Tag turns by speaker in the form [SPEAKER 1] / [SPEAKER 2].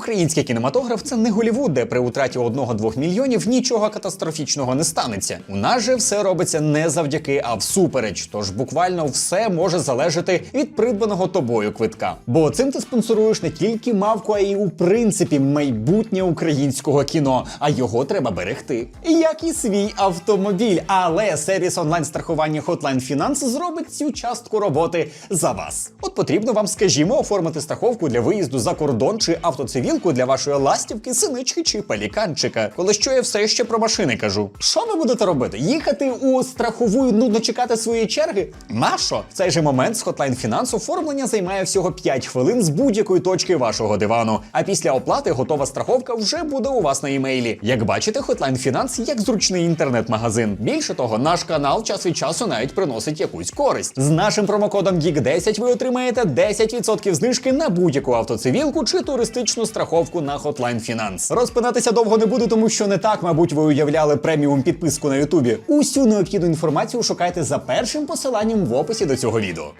[SPEAKER 1] Український кінематограф це не Голівуд, де при утраті 1-2 мільйонів нічого катастрофічного не станеться. У нас же все робиться не завдяки, а всупереч. Тож буквально все може залежати від придбаного тобою квитка. Бо цим ти спонсоруєш не тільки мавку, а й у принципі майбутнє українського кіно. А його треба берегти. Як і свій автомобіль. Але сервіс онлайн страхування Hotline Finance зробить цю частку роботи за вас. От потрібно вам, скажімо, оформити страховку для виїзду за кордон чи автоцивілку для вашої ластівки, синички чи пеліканчика. Коли що я все ще про машини кажу. Що ви будете робити? Їхати у страхову і нудно чекати своєї черги? Нащо? В цей же момент з Hotline Finance оформлення займає всього 5 хвилин з будь-якої точки вашого дивану. А після оплати готова страховка вже буде у вас на імейлі. Як бачите, Hotline Finance як зручний інтернет-магазин. Більше того, наш канал час від часу навіть приносить якусь користь. З нашим промокодом GEEK10 ви отримаєте 10% знижки на будь-яку автоцивілку чи туристичну страховку на Hotline Finance. Розпинатися довго не буду, тому що не так, мабуть, ви уявляли преміум підписку на Ютубі. Усю необхідну інформацію шукайте за першим посиланням в описі до цього відео.